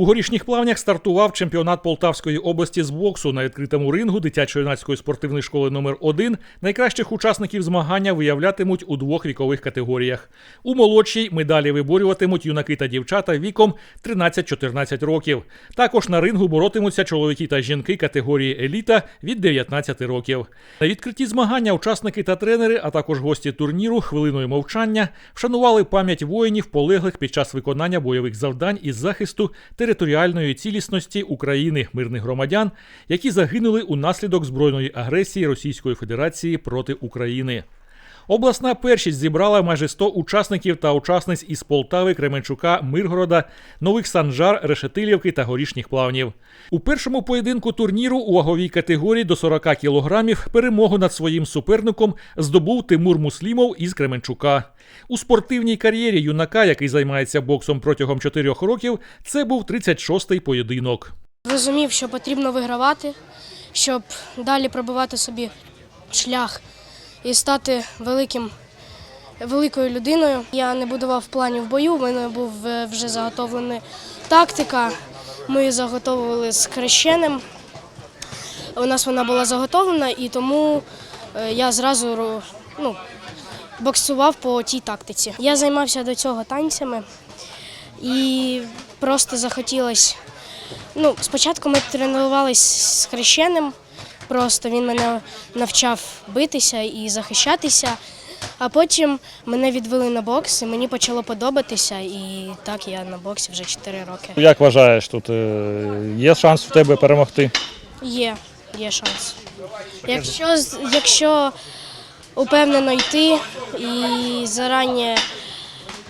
У горішніх плавнях стартував чемпіонат Полтавської області з боксу на відкритому рингу дитячо-юнацької спортивної школи номер 1 Найкращих учасників змагання виявлятимуть у двох вікових категоріях. У молодшій медалі виборюватимуть юнаки та дівчата віком 13-14 років. Також на рингу боротимуться чоловіки та жінки категорії еліта від 19 років. На відкритті змагання учасники та тренери, а також гості турніру хвилиною мовчання вшанували пам'ять воїнів, полеглих під час виконання бойових завдань із захисту територіальної цілісності України, мирних громадян, які загинули унаслідок збройної агресії Російської Федерації проти України. Обласна першість зібрала майже 100 учасників та учасниць із Полтави, Кременчука, Миргорода, Нових Санжар, Решетилівки та Горішніх плавнів. У першому поєдинку турніру у ваговій категорії до 40 кілограмів перемогу над своїм суперником здобув Тимур Муслімов із Кременчука. У спортивній кар'єрі юнака, який займається боксом протягом 4 років, це був 36-й поєдинок. Розумів, що потрібно вигравати, щоб далі пробивати собі шлях і стати великим, великою людиною. Я не будував планів бою, в мене був е, вже заготовлена тактика. Ми заготовували з хрещеним. У нас вона була заготовлена, і тому е, я зразу ну, боксував по тій тактиці. Я займався до цього танцями і просто захотілося Ну, спочатку ми тренувалися з хрещеним, просто він мене навчав битися і захищатися. А потім мене відвели на бокс, і мені почало подобатися, і так я на боксі вже 4 роки. Як вважаєш, тут е, є шанс в тебе перемогти? Є, є шанс. Якщо, якщо упевнено йти і зарані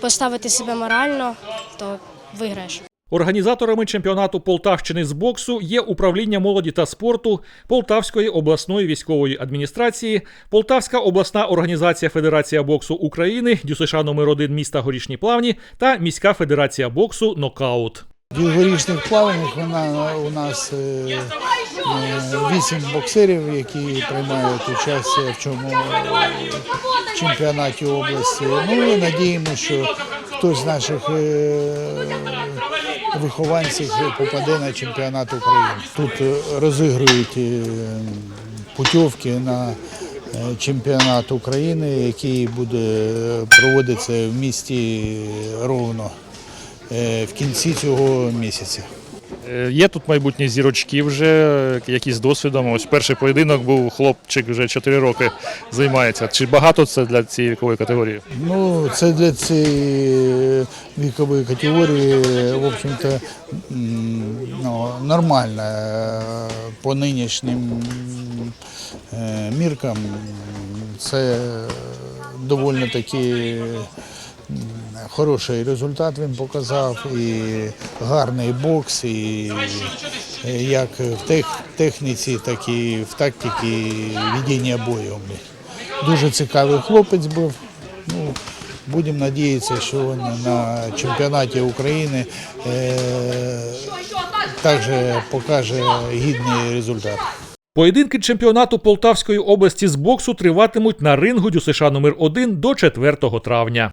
поставити себе морально, то виграєш. Організаторами чемпіонату Полтавщини з боксу є управління молоді та спорту Полтавської обласної військової адміністрації, Полтавська обласна організація Федерація боксу України, ДЮСШ номер 1 міста Горішні Плавні та міська федерація боксу Нокаут. В горішніх плаваннях вона у нас е, е, вісім боксерів, які приймають участь в цьому чемпіонаті області. Ну і надіємося, що хтось з наших е, вихованців попаде на чемпіонат України. Тут е, розігрують е, путівки на е, чемпіонат України, який буде проводитися в місті Ровно в кінці цього місяця. Е, Є тут майбутні зірочки вже, які з досвідом. Ось перший поєдинок був хлопчик вже 4 роки займається. Чи багато це для цієї вікової категорії? Ну, це для цієї вікової категорії, в общем-то, ну, нормально е, по нинішнім е, міркам. Це доволі таки хороший результат він показав, і гарний бокс, і як в тех- техніці, так і в тактиці ведення бою. Дуже цікавий хлопець був. Ну, будемо надіятися, що на чемпіонаті України е, також покаже гідний результат. Поєдинки чемпіонату Полтавської області з боксу триватимуть на рингу ДЮСШ номер 1 до 4 травня.